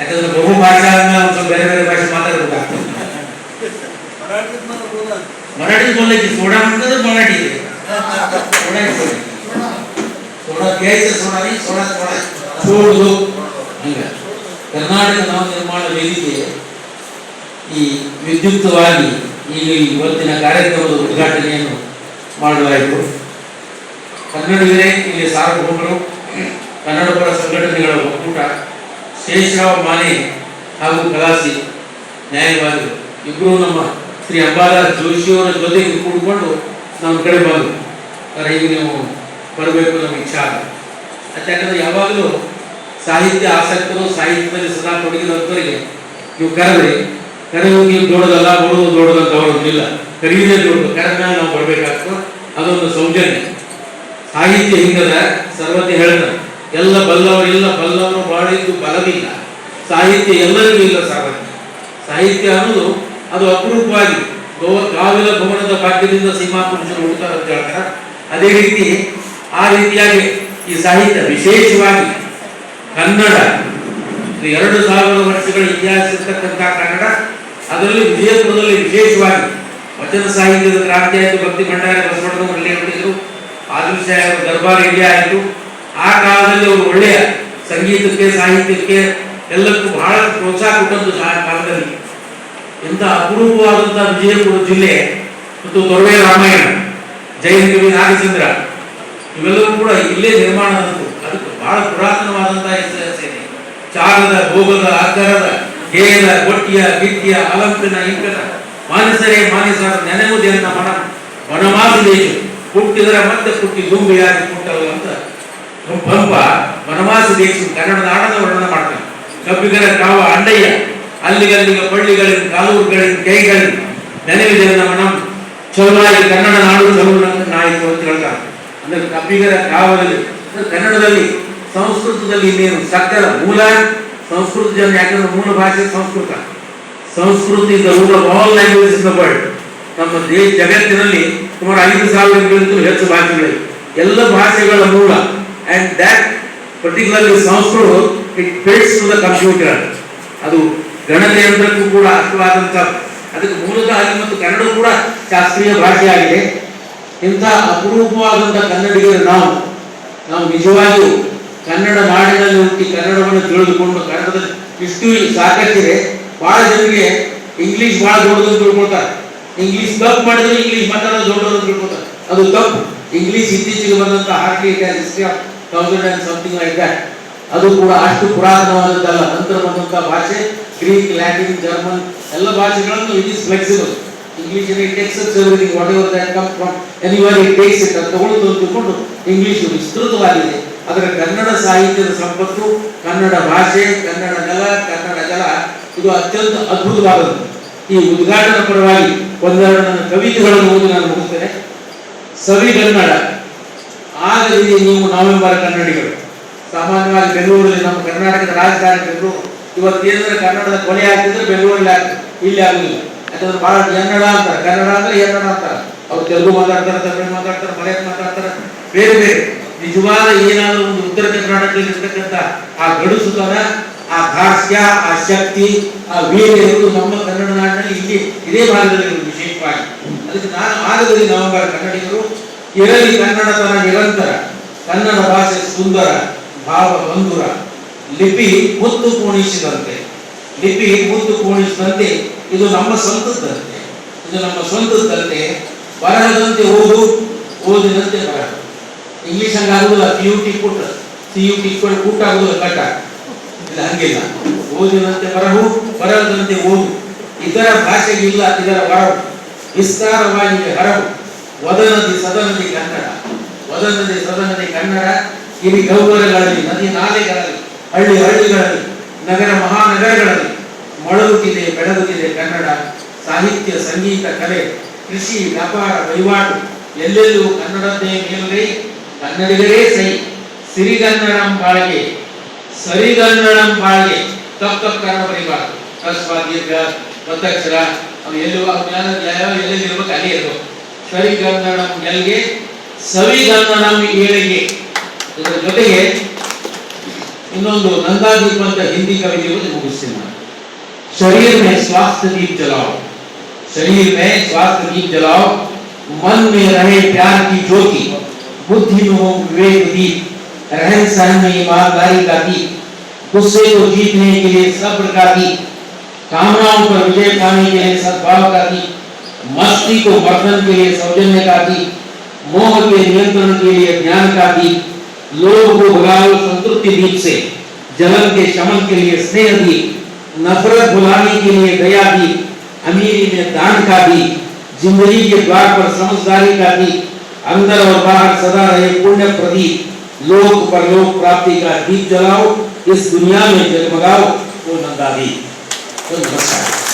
ಯಾಕಂದ್ರೆ ಬಹು ಭಾಷಾ ಸ್ವಲ್ಪ ಬೇರೆ ಬೇರೆ ಭಾಷೆ ಮಾತಾಡಬೇಕಾಗ್ತದೆ ಮರಾಠಿ ಬೋಲೈತಿ ಸೋಡಾ ಅಂತಂದ್ರೆ ಮರಾಠಿ ಕರ್ನಾಟಕ ನಾಮ ನಿರ್ಮಾಣ ವೇದಿಕೆ ಈ ವಿದ್ಯುಕ್ತವಾಗಿ ಈಗ ಇವತ್ತಿನ ಕಾರ್ಯಕ್ರಮದ ಉದ್ಘಾಟನೆಯನ್ನು ಮಾಡಲಾಯಿತು. ಕನ್ನಡಿಗರೇ, ಇಲ್ಲಿ ಸಾರ್ವಭೌಮರು ಕನ್ನಡ ಪರ ಸಂಘಟನೆಗಳ ಒಕ್ಕೂಟ ಶೇಷರಾವ್ ಮಾನೆ ಹಾಗೂ ಕಲಾಸಿ, ನ್ಯಾಯವಾದಿಗಳು. ಇಬ್ಬರು ನಮ್ಮ ಶ್ರೀ ಅಂಬಾದಾಸ್ ಜೋಶಿಯವರ ಜೊತೆಗೆ ಕೂಡಿಕೊಂಡು ನಮ್ಮ ಕಡೆ ಬಂದರು ಆದರೆ ಹೀಗೆ ನೀವು ಬರಬೇಕು ನಮಗೆ ಇಚ್ಛಾ ಆಗ ಯಾಕಂದರೆ ಯಾವಾಗಲೂ ಸಾಹಿತ್ಯ ಆಸಕ್ತರು ಸಾಹಿತ್ಯದಲ್ಲಿ ಸದಾ ತೊಡಗಿದಂಥವರಿಗೆ ನೀವು ಕರೆದ್ರಿ ಕರೆ ನೀವು ದೊಡ್ಡದಲ್ಲ, ಬಡೋದು ದೊಡ್ಡದಂತ ಅವರೊಂದಿಲ್ಲ ಕರೀದೇ ದೊಡ್ಡದು, ಕರೆದ ನಾವು ಬರಬೇಕಾಗ್ತದೆ. ಅದೊಂದು ಸೌಜನ್ಯ. ಸಾಹಿತ್ಯ ಹಿಂಗದ ಸರ್ವತೆ ಹೇಳ್ತಾರೆ ಎಲ್ಲ ಬಲ್ಲವರೆಲ್ಲ ಬಲ್ಲವರು ಬಾಳಿದ್ದು ಬಲವಿಲ್ಲ. ಸಾಹಿತ್ಯ ಎಲ್ಲರಿಗೂ ಇಲ್ಲ ಸಾಮಾನ್ಯ ಸಾಹಿತ್ಯ ಅನ್ನೋದು ಅದು ಅಪರೂಪವಾಗಿ ಗಾವಿಲ ಭವನದ ಭಾಗ್ಯದಿಂದ ಸೀಮಾ ಪುರುಷರು ಹುಡ್ತಾರೆ ಅಂತ ಹೇಳ್ತಾರೆ. ಅದೇ ರೀತಿ ಆ ರೀತಿಯಾಗಿ ಈ ಸಾಹಿತ್ಯ ವಿಶೇಷವಾಗಿ ಕನ್ನಡ ಎರಡು ಸಾವಿರ ವರ್ಷಗಳ ಇತಿಹಾಸ ಇರ್ತಕ್ಕಂಥ ಕನ್ನಡ, ಅದರಲ್ಲಿ ವಿಜಯಪುರದಲ್ಲಿ ವಿಶೇಷವಾಗಿ ವಚನ ಸಾಹಿತ್ಯದ ಕ್ರಾಂತಿ ಆಯಿತು, ಭಕ್ತಿ ಭಂಡಾರ ಬಸವಣ್ಣನವರು ಅಲ್ಲಿ ಹೊರಟಿದ್ರು ಆದಿಲ್ ದರ್ಬಾರ್ ಇಂಡಿಯಾ ಆಯಿತು. ಆ ಕಾಲದಲ್ಲಿ ಅವರು ಒಳ್ಳೆಯ ಸಂಗೀತಕ್ಕೆ, ಸಾಹಿತ್ಯಕ್ಕೆ ಎಲ್ಲಕ್ಕೂ ಬಹಳ ಪ್ರೋತ್ಸಾಹ ಕೊಟ್ಟದ್ದು ಆ ಕಾಲದಲ್ಲಿ. ಎಂಥ ಅಪರೂಪವಾದಂತಹ ವಿಜಯಪುರ ಜಿಲ್ಲೆ ಮತ್ತು ದೊರವೆ ರಾಮಾಯಣ ಜಯಂತಿ ನಾಗಚಂದ್ರ, ಇವೆಲ್ಲವೂ ಕೂಡ ಇಲ್ಲೇ ನಿರ್ಮಾಣ ಆದದ್ದು. ಅದಕ್ಕೆ ಬಹಳ ಪುರಾತನವಾದಂತಹ ಇದೆ ಚಾರದ ಭೋಗದ ಅಕ್ಕರದ ಹೇಯದ ಗೊಟ್ಟಿಯ ಗಿಟ್ಟಿಯ ಅಲಂಕನ ಇಂಕನ, ಮಾನಸರೇ ಮಾನಸರ ನೆನೆಯುವುದೆನ್ನ ಮನ ವನವಾಸಿ ದೇಶ ಹುಟ್ಟಿದರ ಮತ್ತೆ ಹುಟ್ಟಿ ದುಂಬಿಯಾಗಿ ಕೊಟ್ಟವು ಅಂತ ಪಂಪ ವನವಾಸಿ ದೇಶ ಕನ್ನಡ ನಾಡದ ವರ್ಣನ ಮಾಡ್ತಾನೆ ಕಬ್ಬಿಗರ ಕಾವ ಅಂಡಯ್ಯ ಅಲ್ಲಿಗಲ್ಲಿಗ ಪಳ್ಳಿಗಳಿನ ಕಾಲೂರುಗಳಿನ ಕೈಗಳಿನ ನೆನವಿದೆ ಮನಂ ಚೌಲಾಯಿ ಕನ್ನಡ ನಾಡು ಚೌಲಾಯಿತು ಅಂತ ಹೇಳ್ತಾರೆ. ಅಂದ್ರೆ ಕಬ್ಬಿಗರ ಕಾವದಲ್ಲಿ ಕನ್ನಡದಲ್ಲಿ, ಸಂಸ್ಕೃತದಲ್ಲಿ ಇನ್ನೇನು? ಸಕ್ಕರ ಮೂಲ ಸಂಸ್ಕೃತ ಜನ ಯಾಕಂದ್ರೆ ಮೂಲ ಭಾಷೆ ಸಂಸ್ಕೃತ. ಸಂಸ್ಕೃತಿ ಇಸ್ ರೂಟ್ ಆಫ್ ಆಲ್ ನಮ್ಮ ದೇಶ ಜಗತ್ತಿನಲ್ಲಿ ಸುಮಾರು ಐದು ಸಾವಿರಕ್ಕಿಂತಲೂ ಹೆಚ್ಚು ಭಾಷೆಗಳಿವೆ. ಎಲ್ಲ ಭಾಷೆಗಳ ಮೂಲ and that particularly Sanskrit it fits to the computer ಅದು ಗಣಕಯಂತ್ರಕ್ಕೂ ಕೂಡ ಅರ್ಥವಾದಂಥ, ಅದಕ್ಕೆ ಮೂಲತಃ ಅಲ್ಲಿ ಮತ್ತು ಕನ್ನಡ ಕೂಡ ಶಾಸ್ತ್ರೀಯ ಭಾಷೆಯಾಗಿದೆ. ಇಂಥ ಅಪರೂಪವಾದಂಥ ಕನ್ನಡಿಗರು ನಾವು. ನಾವು ನಿಜವಾಗಿಯೂ ಕನ್ನಡ ನಾಡಿನಲ್ಲಿ ಹುಟ್ಟಿ ಕನ್ನಡವನ್ನು ತಿಳಿದುಕೊಂಡು ಕನ್ನಡದಲ್ಲಿ ಇಷ್ಟು ಸಾಕಷ್ಟಿದೆ. ಬಹಳ ಜನರಿಗೆ ಇಂಗ್ಲಿಷ್ ಬಹಳ ದೊಡ್ಡದು ತಿಳ್ಕೊಳ್ತಾರೆ. ಇಂಗ್ಲಿಷ್ ತಪ್ಪು ಮಾಡಿದ್ರೆ ಇಂಗ್ಲಿಷ್ ಮಾತಾಡೋದು ದೊಡ್ಡದು ತಿಳ್ಕೊಳ್ತಾರೆ. ಅದು ತಪ್ಪು. ಇಂಗ್ಲಿಷ್ ಇತ್ತೀಚೆಗೆ ಬಂದಂಥ hardly history of thousand and something like that ಅದು ಕೂಡ ಅಷ್ಟು ಪುರಾತನವಾದದ್ದಲ್ಲ. ನಂತರ ಭಾಷೆ ಗ್ರೀಕ್ ಲ್ಯಾಟಿನ್ ಜರ್ಮನ್ ಎಲ್ಲ ಭಾಷೆಗಳನ್ನು it is flexible English it takes everything whatever that come from anywhere it takes it ಅದು ತಗೊಳ್ಳೋದು ಅಂತ ತಿಳ್ಕೊಂಡು ಇಂಗ್ಲಿಷ್ ವಿಸ್ತೃತವಾಗಿದೆ. ಅದರ ಕನ್ನಡ ಸಾಹಿತ್ಯದ ಸಂಪತ್ತು, ಕನ್ನಡ ಭಾಷೆ, ಕನ್ನಡ ನೆಲ, ಕನ್ನಡ ಜಲ, ಇದು ಅತ್ಯಂತ ಅದ್ಭುತವಾದದ್ದು. ಈ ಉದ್ಘಾಟನಾ ಪರವಾಗಿ ಒಂದೆರಡು ನನ್ನ ಕವಿತೆಗಳನ್ನು ಓದಿ ನಾನು ಮುಗಿಸ್ತೇನೆ. ಸವಿಗನ್ನಡ ಇಲ್ಲಿ ನೀವು ನವೆಂಬರ್ ಕನ್ನಡಿಗರು. ಸಾಮಾನ್ಯವಾಗಿ ಬೆಂಗಳೂರಲ್ಲಿ ನಮ್ಮ ಕರ್ನಾಟಕದ ರಾಜಕಾರಣಿಗಳು ಬೆಂಗಳೂರು ಇವತ್ತೇನಾದ್ರೆ ಕನ್ನಡದ ಕೊಲೆ ಆಗ್ತಿದ್ರೆ ಬೆಂಗಳೂರಲ್ಲಿ ಆಗ್ತದೆ ಇಲ್ಲಿ ಆಗಲಿಲ್ಲ ಯಾಕಂದ್ರೆ ಬಹಳ ಕನ್ನಡ ಅಂತಾರೆ. ಕನ್ನಡ ಅಂದ್ರೆ ಏನಡ ಅಂತಾರೆ. ಅವ್ರು ತೆಲುಗು ಮಾತಾಡ್ತಾರೆ, ತಮಿಳು ಮಾತಾಡ್ತಾರೆ, ಮಲಯಾಳಂ ಮಾತಾಡ್ತಾರೆ. ಬೇರೆ ಬೇರೆ. ನಿಜವಾದ ಏನಾದರೂ ಒಂದು ಉತ್ತರ ಕರ್ನಾಟಕದಲ್ಲಿ ಇರ್ತಕ್ಕಂಥ ಆ ಗಡುಸುತನ, ಆ ಭಾಷ್ಯ ಆ ಶಕ್ತಿ, ಆ ವೀರ್ಯ ಇರುವುದು ನಮ್ಮ ಕನ್ನಡ ನಾಡಿನಲ್ಲಿ ಇಲ್ಲಿ ಇದೇ ಭಾಗದಲ್ಲಿ ವಿಶೇಷವಾಗಿ. ಅದಕ್ಕೆ ನಾನು ಆಗದಲ್ಲಿ ನವೆಂಬರ್ ಕನ್ನಡಿಗರು ಇರಲಿ ಕನ್ನಡತನ ನಿರಂತರ, ಕನ್ನಡ ಭಾಷೆ ಸುಂದರ ಭಾವ ಬಂಧುರ ಲಿಪಿ ಮುತ್ತು ಕೋಣಿಸಿದಂತೆ, ಲಿಪಿ ಮುತ್ತು ಕೋಣಿಸಿದಂತೆ ಇದು ನಮ್ಮ ಸ್ವಂತದ್ದಂತೆ, ಇದು ನಮ್ಮ ಸ್ವಂತದ್ದಂತೆ ಬರಹದಂತೆ ಓದು, ಓದಿದಂತೆ ಬರಹ ಇಂಗ್ಲಿಷ್ ಹಂಗೆ ಆಗುದಿಲ್ಲ ಪಿ ಯು ಟಿ ಕೂಟ ಸಿ ಯು ಟಿ ಕೂಟ ಆಗುದಿಲ್ಲ, ಕಟ್ಟ. ಇಲ್ಲ, ಹಂಗಿಲ್ಲ. ಓದಿನಂತೆ ಬರಹು, ಬರಹದಂತೆ ಓದು. ಇದರ ಭಾಷೆಗಿಲ್ಲ ಇದರ ಬರಹು ವಿಸ್ತಾರವಾಗಿ ಹರವು. ವದನದಿ ಸದನದಿ ಕನ್ನಡ. ವದನದಿ ಸದನದಿ ಕನ್ನಡ ಇಲ್ಲಿ ಗೌರವಗಳಲ್ಲಿ ನದಿ ನಾಲೆಗಳಲ್ಲಿ, ಹಳ್ಳಿ ಹಳ್ಳಿಗಳಲ್ಲಿ, ನಗರ ಮಹಾನಗರಗಳಲ್ಲಿ ಮೊಳಗುತ್ತಿದೆ, ಬೆಳಗುತ್ತಿದೆ ಕನ್ನಡ ಸಾಹಿತ್ಯ, ಸಂಗೀತ, ಕಲೆ, ಕೃಷಿ, ವ್ಯಾಪಾರ, ವಹಿವಾಟು. ಎಲ್ಲೆಲ್ಲೂ ಕನ್ನಡದ್ದೇ ಮೇಲುಗೈ ಕನ್ನಡಿಗರೇ ಸೈ. ಸಿರಿಗನ್ನಡಂ ಬಾಳ್ಗೆ, ಸರಿಗನ್ನಡಂ ಬಾಳ್ಗೆ. ತಪ್ಪ ಕನ್ನಡ ಬರೀಬಾರ್ದು. ಹಸ್ವ ದೀರ್ಘ ಒತ್ತಕ್ಷರ ಅವು ಎಲ್ಲೂ ಎಲ್ಲೆಲ್ಲಿ ಇರ್ಬೇಕು ಅಲ್ಲಿ ಇರ್ಬೇಕು. ಸರಿಗನ್ನಡಂ ಎಲ್ಗೆ ಸವಿಗನ್ನಡಂ ಏಳಿಗೆ ಇದರ ಜೊತೆಗೆ ಇನ್ನೊಂದು ನಂದಾದೀಪ್ ಅಂತ ಹಿಂದಿ ಕವಿತೆಗಳು ಮುಗಿಸ್ತೀನಿ ನಾನು शरीर में स्वास्थ्य दीप जलाओ शरीर में स्वास्थ्य दीप जलाओ मन में रहे प्यार की ज्योति बुद्धि में हो विवेक दीप रहन सहन में ईमानदारी का दीप गुस्से को जीतने के लिए सब्र का दीप कामनाओं पर विजय पाने के लिए सद्भाव मस्ती को मर्दन के लिए, सौजन्य का दीप मोह के नियंत्रण के लिए ज्ञान का दीप लोभ को भगाओ संतृप्ति दीप से, जलन के शमन के लिए स्नेह दीप नफरत भुलाने के लिए दया दीप अमीरी में दान का दीप ज़िंदगी के द्वार पर समझदारी का दी, अंदर और बाहर सदा रहे पुण्य प्रदीप, लोक परलोक प्राप्ति का दीप जलाओ, इस दुनिया में जगमगाओ वो नंदा दीप तो नमस्कार।